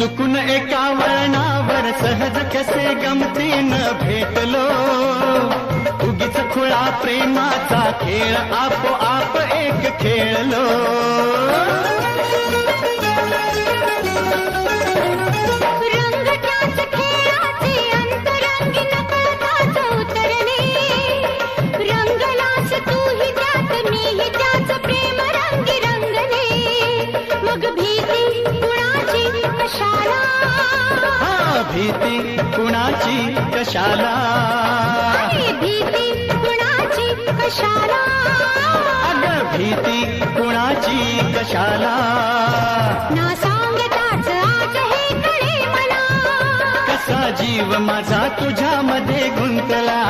चुकून एका वळणावर सहज कसे गमतीन भेटलो. उगीच खुळा प्रेमाचा खेळ आपोआप एक खेळलो. हा भीती कुणाची कशाला? भीती कुणाची कशाला? अग भीती कुणाची कशाला? ना सांगताच आज हे कळे मला. कसा जीव माझा तुझ्यामध्ये गुंतला?